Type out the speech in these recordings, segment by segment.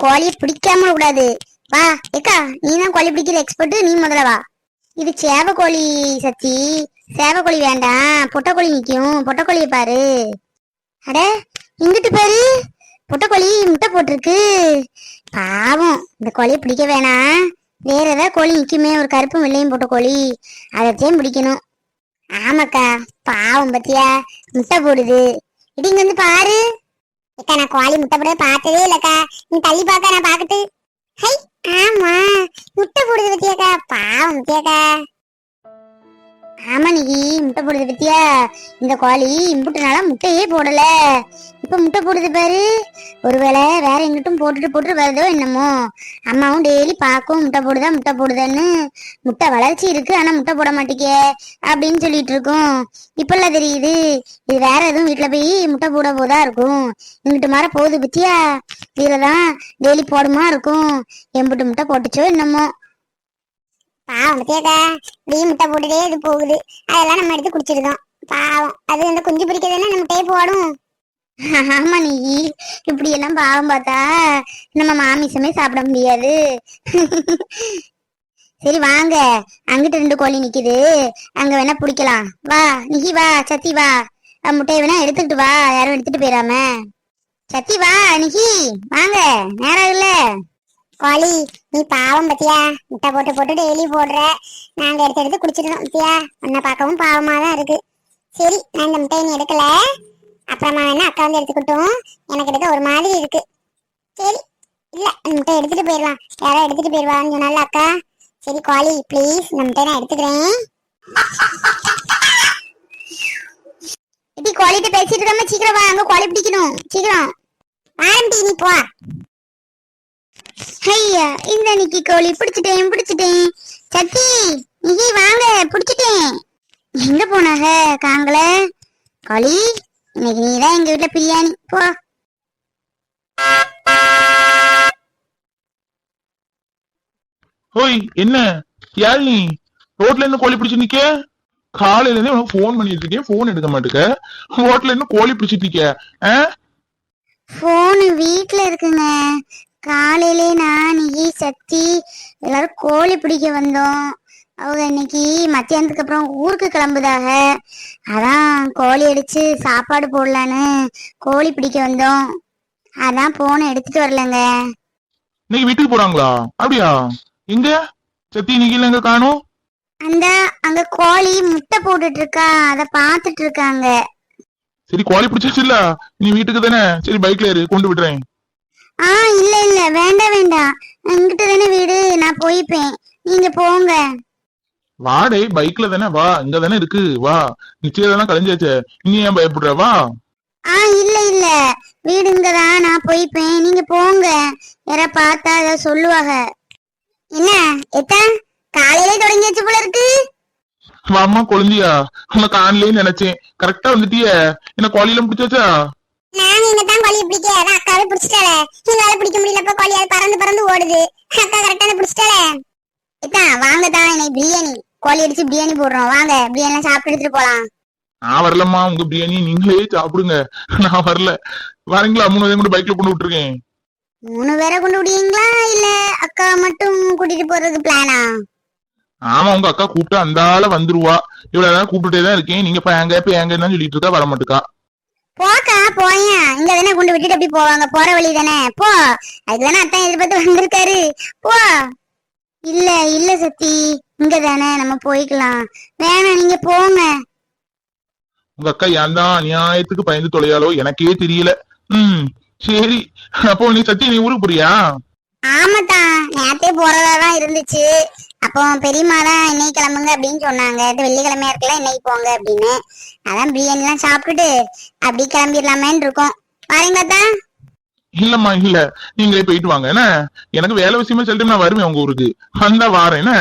கோழியை பிடிக்காம கூடாது வா ஏக்கா நீ தான் கோழி பிடிக்கிற எக்ஸ்பர்ட் நீ முதல்ல வா. இது சேவ கோழி சத்தி. சேவ கோழி வேண்டாம். பொட்டக்கோழி நிக்கும். பொட்டக்கோழியை பாரு. அட இங்கிட்டு பாரு. பொட்டக்கோழி முட்டை போட்டிருக்கு. பாவம் இந்த கோழியை பிடிக்க வேணாம். வேற ஏதாவது கோழி நிற்குமே ஒரு கருப்பும் வெள்ளையும் போட்ட கோழி. அதைத்தையும் பிடிக்கணும் ஆமாக்கா பாவம் பத்தியா. முட்டை போடுது. இடிங்க வந்து பாரு. இக்கா நான் கோழி முட்டை போட பார்த்ததே இல்லக்கா நீ தள்ளி பார்க்க நான் பார்க்கட்டு. ஹை ஆமா. முட்டை போடுது பத்தியாக்கா. பாவம் பத்தியாக்கா. ஆமா நிகி முட்டை போடுது பத்தியா? இந்த கோழி இம்புட்டு முட்டையே போடல. இப்ப முட்டை போடுது பாரு. ஒருவேளை வேற எங்கிட்டும் போட்டுட்டு போட்டு வருதோ என்னமோ. அம்மாவும் டெய்லி பார்க்கும் முட்டை போடுதா முட்டை போடுதான்னு. முட்டை வளர்ச்சி இருக்கு ஆனா முட்டை போட மாட்டேங்க அப்படின்னு சொல்லிட்டு இருக்கோம். இப்பெல்லாம் தெரியுது. இது வேற எதுவும் வீட்டுல போய் முட்டை போட போதா இருக்கும். இங்கிட்டு மாற போகுது பத்தியா? இதுலதான் டெய்லி போடுமா இருக்கும். எம்புட்டு முட்டை போட்டுச்சோ என்னமோ. பாவம் பத்தியாக்கா? இப்படியே முட்டை போட்டுட்டே இது போகுது. அதெல்லாம் நம்ம எடுத்து குடிச்சிருக்கோம் பாவம். அது அந்த குஞ்சு பிடிக்கிறதுன்னா நம்ம டேப் போடும் ஆமா நீ. இப்படி எல்லாம் பாவம் பார்த்தா நம்ம மாமிசமே சாப்பிட முடியாது. சரி வாங்க. அங்கிட்டு ரெண்டு கோழி நிக்குது. அங்க வேணா பிடிக்கலாம். வா நிக்கி வா சத்தி வா. முட்டையை வேணா எடுத்துக்கிட்டு வா. யாரும் எடுத்துட்டு போயிடாம சத்தி வா நிக்கி. வாங்க. நேரம் இல்லை கோழி நீ பாவம் பத்தியா? முட்டை போட்டு போட்டு டெய்லி போடுற. நாங்க எடுத்து எடுத்து குடிச்சிருந்தோம் பத்தியா? உன்னை பார்க்கவும் பாவமா தான் இருக்கு. சரி நான் இந்த முட்டையை நீ எடுக்கல. அப்புறமா வேணா அக்கா வந்து எடுத்துக்கிட்டோம். எனக்கு எடுக்க ஒரு மாதிரி இருக்கு. சரி இல்ல அந்த முட்டை எடுத்துட்டு போயிடலாம் யாரோ எடுத்துட்டு போயிடுவான்னு சொன்னால அக்கா. சரி கோழி ப்ளீஸ் இந்த முட்டை நான் எடுத்துக்கிறேன். இப்படி கோழிட்ட பேசிட்டு இருக்காம சீக்கிரம் வா அங்க கோழி பிடிக்கணும். சீக்கிரம். வாரண்டி நீ போ. ஐயா இந்த நிக்கி கோழி பிடிச்சிட்டேன் பிடிச்சிட்டேன். சத்தி நிக்கி வாங்க பிடிச்சிட்டேன். எங்க போனாக காங்கல கோழி இன்னைக்கு நீதான் எங்க வீட்ல பிரியாணி. போ. ஓய் என்ன? நீ? ரோட்ல இருந்து கோழி பிடிச்சு நிக்க காலையில இருந்தே உனக்கு ஃபோன் பண்ணிட்டு இருக்கேன் ஃபோன் எடுக்க மாட்டேக்க. ரோட்ல இருந்து கோழி பிடிச்சிட்டு நிக்க? போன் வீட்ல இருக்குங்க. காலையிலே நான் நிக்கி சத்தி எல்லாரும் கோழி பிடிக்க வந்தோம். அவங்க இன்னைக்கு மத்தியானத்துக்கு அப்புறம் ஊருக்கு கிளம்புதாக அதான் கோழி அடிச்சு சாப்பாடு போடலான்னு கோழி பிடிக்க வந்தோம். அதான் போனை எடுத்துட்டு வரலங்க. இன்னைக்கு வீட்டுக்கு போறாங்களா? அப்படியா? எங்க? சத்தி இன்னைக்கு எங்க காணும்? அந்த அங்க கோழி முட்டை போட்டுட்டு இருக்கா அத பாத்துட்டு இருக்காங்க சரி கோழி பிடிச்சிருச்சு இல்ல நீ வீட்டுக்கு தானே? சரி பைக்ல ஏறு கொண்டு விடுறேன். ஆ இல்ல இல்ல. வேண்டாம் வேண்டாம் என்கிட்ட தானே வீடு. நான் போய்ப்பேன். நீங்க போங்க. வாடே பைக்ல தானே வா. இங்க தானே இருக்கு. வா. நிச்சயம் தானே கலைஞ்சாச்சே. நீ ஏன் பயப்படுற? வா. ஆ இல்ல இல்ல. வீடு இங்கதான் நான் போய்ப்பேன். நீங்க போங்க. யாரா பார்த்தா ஏதாவது சொல்லுவாங்க. என்ன? எத்தா? காலையிலே தொடங்கியாச்சு போல இருக்கு. வாம்மா குழந்தையா. உன்னை காணலே நினைச்சேன். கரெக்டா வந்துட்டிய. என்ன கோழியெல்லாம் பிடிச்சாச்சா? நாங்க இங்க தான் கோழியை பிடிக்க. அதான் அக்காவே பிடிக்க முடியலப்ப கோழி அது பறந்து பறந்து ஓடுது. அக்கா கரெக்டான பிடிச்சிட்டால எத்தா வாங்க தான் இன்னைக்கு பிரியாணி. கோழி அடிச்சு பிரியாணி போடுறோம். வாங்க பிரியாணி எல்லாம் சாப்பிட்டு எடுத்துட்டு போலாம். நான் வரலம்மா உங்க பிரியாணி நீங்களே சாப்பிடுங்க. நான் வரல. வரீங்களா? மூணு பேரும் கூட பைக்ல கொண்டு விட்டுருக்கேன். மூணு பேரை கொண்டு விடுவீங்களா? இல்ல அக்கா மட்டும் கூட்டிட்டு போறதுக்கு பிளானா ஆமா உங்க அக்கா கூப்பிட்டா அந்த ஆள வந்துருவா. இவ்வளவு நேரம் கூப்பிட்டுட்டே தான் இருக்கேன். நீங்க இப்ப எங்க இப்ப எங்கன்னு சொல்லிட்டு இருக்கா வர மாட்டுக்கா போக்கா போயா இங்க தானே கொண்டு விட்டுட்டு அப்படி போவாங்க. போற வழி தானே. போ. அதுக்கு தானே அத்தான் எதிர்பார்த்து வந்திருக்காரு. போ. இல்ல இல்ல சத்தி. இங்க தானே. நம்ம போய்க்கலாம். வேணாம் நீங்க போங்க. உங்க அக்கா ஏன் தான் நியாயத்துக்கு பயந்து தொலையாலோ எனக்கே தெரியல. ம் சரி. அப்போ நீ சத்தி நீ ஊருக்கு போறியா? ஆமாத்தான் நேத்தே போறதா தான் இருந்துச்சு. அப்போ பெரியம்மா தான் இன்னைக்கு கிளம்புங்க அப்படின்னு சொன்னாங்க. இது வெள்ளிக்கிழமையா இருக்குல்ல இன்னைக்கு போங்க அப்படின்னு. அதான் பிரியாணி எல்லாம் சாப்பிட்டுட்டு அப்படி கிளம்பிடலாமேன்னு இருக்கோம். பாருங்களா தான் இல்லம்மா இல்ல. நீங்களே போயிட்டு வாங்க. என்ன? எனக்கு வேலை விஷயமா சொல்லிட்டு நான் வருவேன் உங்க ஊருக்கு. வந்தா வாரேன் என்ன?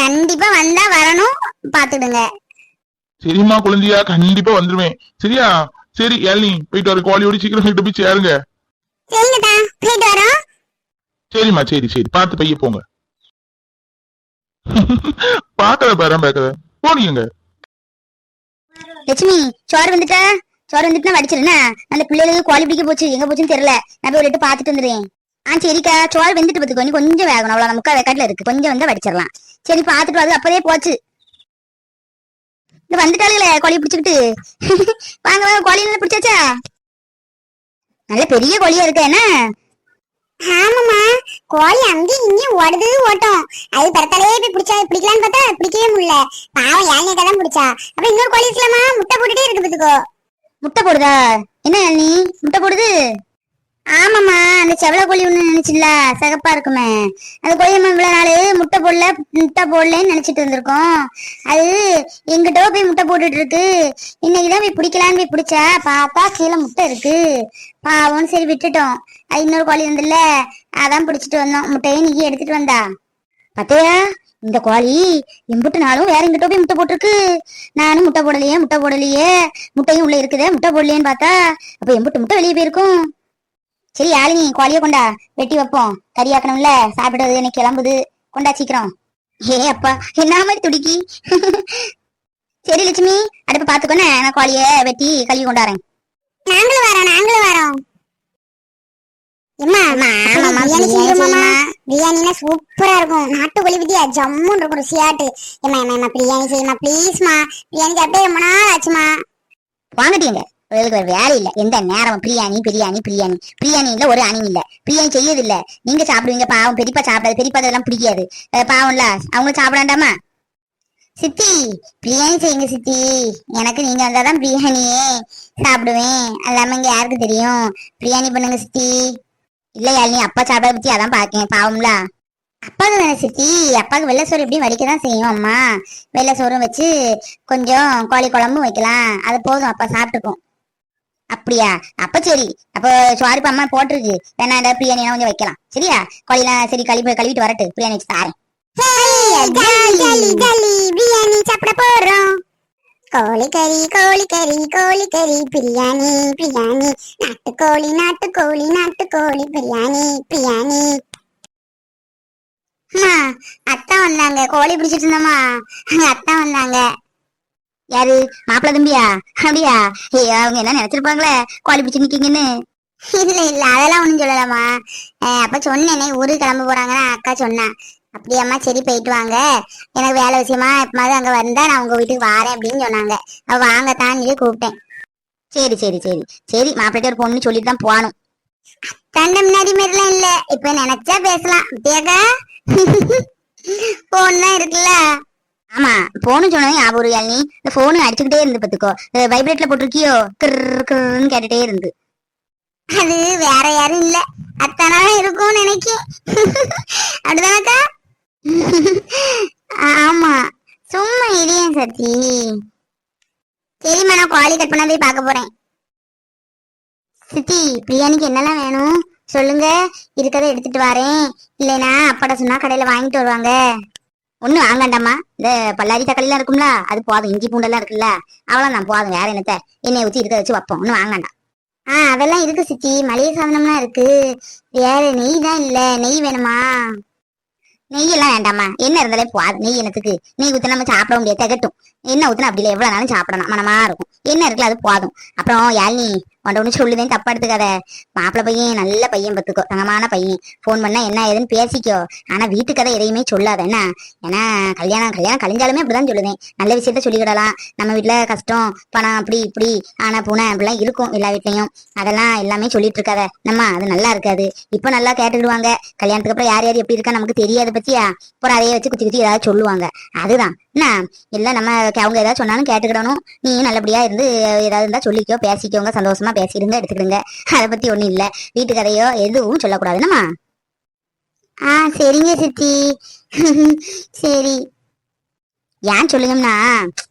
கண்டிப்பா வந்தா வரணும். பாத்துடுங்க சரிம்மா குழந்தையா கண்டிப்பா வந்துருவேன். சரியா? சரி ஏழ்னி போயிட்டு வர. கோழியோட சீக்கிரம் வீட்டு போய் சேருங்க. சரிங்க தான் போயிட்டு வரோம். சரிம்மா சரி சரி. பார்த்து பைய போங்க. பாக்கத பேரம் பேக்கத போனீங்க லட்சுமி சோறு வந்துட்டா? சோறு வந்துட்டுனா வடிச்சிருந்தா அந்த பிள்ளைகளுக்கு கோழி பிடிக்க போச்சு எங்க போச்சுன்னு தெரியல. நான் போய் ஒரு பாத்துட்டு வந்துடுறேன். ஆ சரிக்கா. சோறு வெந்துட்டு பத்துக்கோ நீ கொஞ்சம் வேகணும். அவ்வளவு முக்கா வெக்காட்டுல இருக்கு. கொஞ்சம் வந்தா வடிச்சிடலாம் சரி பாத்துட்டு அது அப்பதே போச்சு. இந்த வந்துட்டாளுங்களே கோழி பிடிச்சுக்கிட்டு. வாங்க வாங்க. கோழி நல்லா பிடிச்சாச்சா? நல்ல பெரிய கோழியா இருக்க என்ன? ஆமாமா கோழி அங்கேயும் இங்கேயும் ஓடுது ஓட்டம். அது பிறத்தாலே போய் பிடிச்சா பிடிக்கலான்னு பார்த்தா பிடிக்கவே முடியல. பாவம் ஏழ்நேக்கா தான் பிடிச்சா. அப்புறம் இன்னொரு கோழி இருக்கலாமா முட்டை போட்டுட்டே இருக்கு பாத்துக்கோ முட்டை போடுதா? என்ன நீ? முட்டை போடுது? ஆமாம்மா அந்த செவல கோழி ஒன்று நினைச்சுல சிகப்பா இருக்குமே. அந்த கோழி நம்ம நாள் முட்டை போடல முட்டை போடலன்னு நினச்சிட்டு இருந்திருக்கோம். அது எங்கிட்ட போய் முட்டை போட்டுட்டு இருக்கு. இன்னைக்குதான் போய் பிடிக்கலான்னு போய் பிடிச்சா பார்த்தா கீழே முட்டை இருக்கு. பாவம் சரி விட்டுட்டோம். அது இன்னொரு கோழி வந்துல அதான் பிடிச்சிட்டு வந்தோம். முட்டையை நீக்கி எடுத்துட்டு வந்தா. பத்தையா இந்த கோழி எம்புட்டு நாளும் வேற எங்கிட்ட போய் முட்டை போட்டிருக்கு. நானும் முட்டை போடலையே முட்டை போடலையே. முட்டையும் உள்ள இருக்குதே முட்டை போடலையேன்னு பார்த்தா அப்ப எம்புட்டு முட்டை வெளியே போயிருக்கும். சரி யாழினி கோழிய கொண்டா வெட்டி வைப்போம். கறியாக்கணும்ல சாப்பிடுறது எனக்கு கிளம்புது. கொண்டா சீக்கிரம். ஏ அப்பா என்ன மாதிரி துடிக்கி? சரி லட்சுமி அடுப்பு பாத்துக்கோனே நான் கோழிய வெட்டி கழுவி கொண்டாறேன். நாங்களும் வரோம் நாங்களும் வரோம். பிரியாணினா சூப்பரா இருக்கும். நாட்டுக்கோழி பத்தியா? ஜம்முன்னு இருக்கும் ருசியாட்டு. ஏமா ஏமா ஏமா பிரியாணி செய்யுமா ப்ளீஸ்மா பிரியாணி சாப்பிட்டே ரொம்ப நாள் ஆச்சுமா வாங்கட்டீங்க உங்களுக்கு ஒரு வேலை இல்ல. எந்த நேரம் பிரியாணி பிரியாணி பிரியாணி. பிரியாணி இல்ல ஒரு அணி இல்ல. பிரியாணி செய்யறது இல்ல நீங்க சாப்பிடுவீங்க பாவம். பெரியப்பா சாப்பிடாது. பெரியப்பா அதெல்லாம் பிடிக்காது. பாவம்ல. அவங்க சாப்பிடாண்டாமா சித்தி பிரியாணி செய்யுங்க சித்தி. எனக்கு நீங்க வந்தாதான் பிரியாணியே சாப்பிடுவேன். அல்லாம இங்க யாருக்கு தெரியும்? பிரியாணி பண்ணுங்க சித்தி. இல்லையா நீ அப்பா சாப்பிட பத்தி அதான் பாக்கேன் பாவம்ல. அப்பாவுக்கு வேணும் சித்தி. அப்பாவுக்கு வெள்ளை சோறு எப்படியும் வடிக்க தான் செய்யும் அம்மா. வெள்ளை சோறும் வச்சு கொஞ்சம் கோழி குழம்பும் வைக்கலாம். அது போதும். அப்பா சாப்பிட்டுக்கும். அப்படியா? அப்ப சரி. அப்போ சுவாரிப்பு அம்மா போட்டிருக்கு. வேணா இந்த பிரியாணி கொஞ்சம் வைக்கலாம். சரியா? கோழிலாம் சரி கழுவி கழுவிட்டு வரட்டு. பிரியாணி வச்சு தாரேன். பிரியாணி சாப்பிட போறோம். கோழி கறி கோழி கறி கோழி கறி. பிரியாணி பிரியாணி. நாட்டுக்கோழி நாட்டுக்கோழி நாட்டுக்கோழி. பிரியாணி பிரியாணி. அம்மா அத்தா வந்தாங்க. கோழி பிடிச்சிட்டு இருந்தோமா அத்தா வந்தாங்க. யாரு? மாப்பிள்ள தம்பியா? அப்படியா? ஏய் அவங்க என்ன நினைச்சிருப்பாங்களே? கோழி பிடிச்சு நிக்கீங்கன்னு. இல்ல இல்ல அதெல்லாம் ஒண்ணும் சொல்லலாமா அப்ப சொன்னேனே ஊருக்கு கிளம்ப போறாங்கன்னா அக்கா சொன்னா. அப்படியாம்மா சரி போயிட்டு வாங்க. எனக்கு வேலை விஷயமா எப்பமாவது அங்க வந்தா நான் உங்க வீட்டுக்கு வாரேன் அப்படின்னு சொன்னாங்க. அவ வாங்க தான் சொல்லி கூப்பிட்டேன். சரி சரி சரி. சரி மாப்பிள்ளை ஒரு பொண்ணு சொல்லிட்டு தான் போகணும். தண்டை முன்னாடி மாதிரிலாம் இல்ல. இப்ப நினைச்சா பேசலாம். போன் தான் இருக்குல்ல? ஆமா போன் சொன்னது ஞாபகம் யாழினி. இந்த போன் அடிச்சுக்கிட்டே இருந்து பாத்துக்கோ வைப்ரேட்ல போட்டிருக்கியோ கிர் கிர்ன்னு கேட்டுட்டே இருந்து. அது வேற யாரும் இல்ல. அத்தானா இருக்கும் நினைக்கேன் அப்படிதானக்கா? ஆமா. சும்மா இடியன் சத்தி. சரிம்மா நான் குவாலி கட் பண்ணாதே பார்க்க போறேன். சித்தி பிரியாணிக்கு என்னெல்லாம் வேணும்? சொல்லுங்க. இருக்கதை எடுத்துட்டு வரேன். இல்லைனா அப்பட சொன்னா கடையில வாங்கிட்டு வருவாங்க. ஒன்றும் வாங்கண்டாமா இந்த பல்லாரி தக்காளி எல்லாம் இருக்கும்ல அது போதும். இஞ்சி பூண்டெல்லாம் இருக்குல்ல அவ்வளவுதான் போதும். வேற என்னத்த? எண்ணெய் ஊத்தி இருக்க வச்சு வைப்போம். ஒண்ணு வாங்கண்டாம் ஆ அதெல்லாம் இருக்கு சித்தி. மளிகை சாதனம்லாம் இருக்கு. வேற நெய் தான் இல்ல. நெய் வேணுமா? நெய் எல்லாம் வேண்டாமா என்ன இருந்தாலே போதும். நெய் எனத்துக்கு நெய் ஊற்றி நம்ம சாப்பிட முடியாது. திகட்டும். என்ன ஊற்றினா அப்படி இல்லை எவ்வளவு நாளும் சாப்பிடணும். மனமா இருக்கும். என்ன இருக்குல்ல அது போதும். அப்புறம் யாழினி உன்ட ஒண்ணு சொல்லுதேன் தப்பா எடுத்துக்காத. மாப்பிள்ளை பையன் நல்ல பையன் பத்துக்கோ தங்கமான பையன். ஃபோன் பண்ணா என்ன ஏதுன்னு பேசிக்கோ. ஆனா வீட்டு கதை எதையுமே சொல்லாத. என்ன? ஏன்னா கல்யாணம் கல்யாணம் கழிஞ்சாலுமே அப்படிதான் சொல்லுதேன். நல்ல விஷயத்த சொல்லிக்கிடலாம். நம்ம வீட்டுல கஷ்டம் பணம் அப்படி இப்படி ஆனா பூனை அப்படிலாம் இருக்கும் எல்லா வீட்லயும். அதெல்லாம் எல்லாமே சொல்லிட்டு இருக்காத நம்ம அது நல்லா இருக்காது. இப்ப நல்லா கேட்டுக்கிடுவாங்க. கல்யாணத்துக்கு அப்புறம் யார் யார் எப்படி இருக்கா நமக்கு தெரியாது பத்தியா? அப்புறம் அதையே வச்சு குத்தி குத்தி ஏதாவது சொல்லுவாங்க. அதுதான். என்ன? எல்லாம் நம்ம அவங்க ஏதாவது சொன்னாலும் கேட்டுக்கிடணும். நீ நல்லபடியா இருந்து ஏதாவது இருந்தா சொல்லிக்கோ பேசிக்கோங்க சந்தோஷமா பேசிடுங்க எடுத்துக்கிடுங்க. அதை பத்தி ஒண்ணும் இல்ல. வீட்டு கதையோ எதுவும் சொல்லக்கூடாது. ஆ சரிங்க சித்தி. சரி. ஏன் சொல்லியும்னா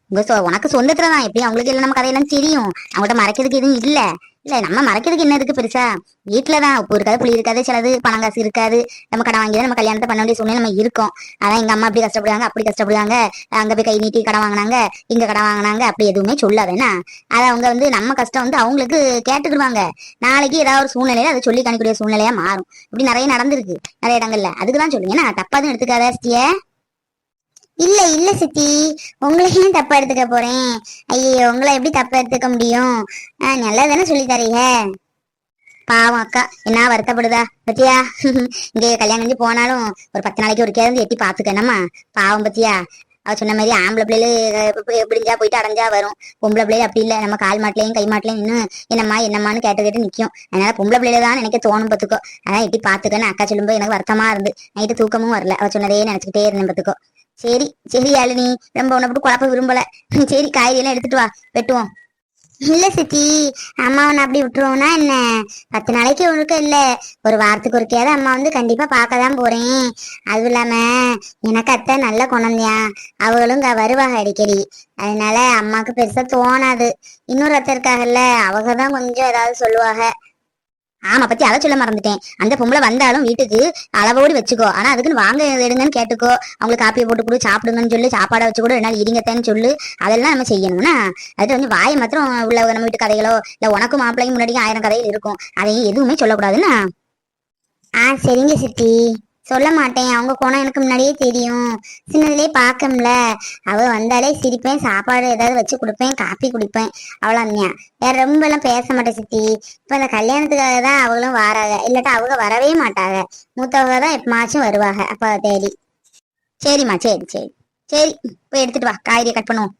உங்க உனக்கு சொந்தத்துல தான். எப்படியும் அவங்களுக்கு இல்ல நம்ம கதையெல்லாம் தெரியும். அவங்கள்ட்ட மறைக்கிறதுக்கு எதுவும் இல்ல. இல்ல நம்ம மறைக்கிறதுக்கு என்ன இருக்கு பெருசா? வீட்டுலதான் உப்பு இருக்காது புளி இருக்காது சிலது பணம் காசு இருக்காது. நம்ம கடன் வாங்கி தான் நம்ம கல்யாணத்தை பண்ண வேண்டிய சூழ்நிலை நம்ம இருக்கோம். அதான் எங்க அம்மா அப்படி கஷ்டப்படுவாங்க அப்படி கஷ்டப்படுவாங்க. அங்க போய் கை நீட்டி கடன் வாங்கினாங்க இங்க கடன் வாங்கினாங்க அப்படி எதுவுமே சொல்லாதேனா அதை அவங்க வந்து நம்ம கஷ்டம் வந்து அவங்களுக்கு கேட்டுக்கிடுவாங்க. நாளைக்கு ஏதாவது ஒரு சூழ்நிலையில அதை சொல்லி காணிக்கூடிய சூழ்நிலையா மாறும். இப்படி நிறைய நடந்திருக்கு நிறைய இடங்கள்ல. அதுக்குதான் சொல்லுங்க. நான் தப்பாதான் எடுத்துக்காத இல்ல இல்ல சித்தி. உங்களையும் தப்பா எடுத்துக்க போறேன்? ஐயோ உங்களை எப்படி தப்பா எடுத்துக்க முடியும்? ஆஹ் நல்லா தானே சொல்லி தரீங்க? பாவம் அக்கா என்ன வருத்தப்படுதா? பத்தியா? இங்கே கல்யாணம் செஞ்சு போனாலும் ஒரு பத்து நாளைக்கு ஒரு கேருந்து எட்டி பாத்துக்கணுமா பாவம் பத்தியா? அவ சொன்ன மாதிரி ஆம்பளை பிள்ளைలు பிடிஞ்சா போயிட்டு அடைஞ்சா வரும். பொம்பளை பிள்ளைలు அப்படி இல்ல. நம்ம கால் மாட்டிலையும் கை மாட்டிலையும் நின்று என்னம்மா என்னம்மான்னு கேட்டு கேட்டு நிக்கும். அதனால பொம்பளை பிள்ளையில தான் நினைக்க தோணும் பார்த்துக்கோ அதான் எட்டி பாத்துக்கன்னு அக்கா சொல்லும்போது எனக்கு வருத்தமா இருந்து. நைட்டு தூக்கமும் வரல. அவ சொன்னதே நினைச்சுக்கிட்டே இருந்தேன் பார்த்துக்கோ சரி சரி யாழினி ரொம்ப உன்னை போட்டு குழப்ப விரும்பல. சரி காய்கறி எல்லாம் எடுத்துட்டு வா வெட்டுவோம். இல்ல சித்தி அம்மா உன்னை அப்படி விட்டுருவோம்னா என்ன? பத்து நாளைக்கு ஒழுக்க இல்ல. ஒரு வாரத்துக்கு ஒருக்கையாவது அம்மா வந்து கண்டிப்பா பார்க்க தான் போறேன். அதுவும் இல்லாம எனக்கு அத்தை நல்ல குழந்தையா அவளும் இங்க வருவாங்க அடிக்கடி. அதனால அம்மாவுக்கு பெருசா தோணாது. இன்னொரு அத்தை இருக்காங்கல்ல அவங்க தான் கொஞ்சம் ஏதாவது சொல்லுவாங்க ஆமா பத்தி அதை சொல்ல மறந்துட்டேன். அந்த பொம்பளை வந்தாலும் வீட்டுக்கு அளவோடு வச்சுக்கோ. ஆனா அதுக்குன்னு வாங்க எடுங்கன்னு கேட்டுக்கோ. அவங்களுக்கு காப்பியை போட்டு கொடு சாப்பிடுங்கன்னு சொல்லி சாப்பாடை வச்சு கூட என்னால் இருங்கத்தேன்னு சொல்லு. அதெல்லாம் நம்ம செய்யணும்னா அது வந்து வாயை மாத்திரம் உள்ள நம்ம வீட்டு கதைகளோ இல்ல உனக்கும் மாப்பிள்ளையும் முன்னாடி ஆயிரம் கதைகள் இருக்கும். அதையும் எதுவுமே சொல்லக்கூடாதுன்னா? ஆ சரிங்க சித்தி. சொல்ல மாட்டேன். அவங்க குணம் எனக்கு முன்னாடியே தெரியும். சின்னதுலயே பார்க்கம்ல. அவ வந்தாலே சிரிப்பேன் சாப்பாடு ஏதாவது வச்சு கொடுப்பேன் காப்பி குடிப்பேன். அவ்வளோதான் வேற ரொம்ப எல்லாம் பேச மாட்டேன் சித்தி. இப்ப இந்த கல்யாணத்துக்காக தான் அவங்களும் வராங்க. இல்லாட்டா அவங்க வரவே மாட்டாங்க. மூத்தவங்க தான் எப்பமாச்சும் வருவாங்க. அப்ப தேடி. சரிம்மா சரி சரி. சரி போய் எடுத்துட்டு வா. காய்கறியை கட் பண்ணுவோம்.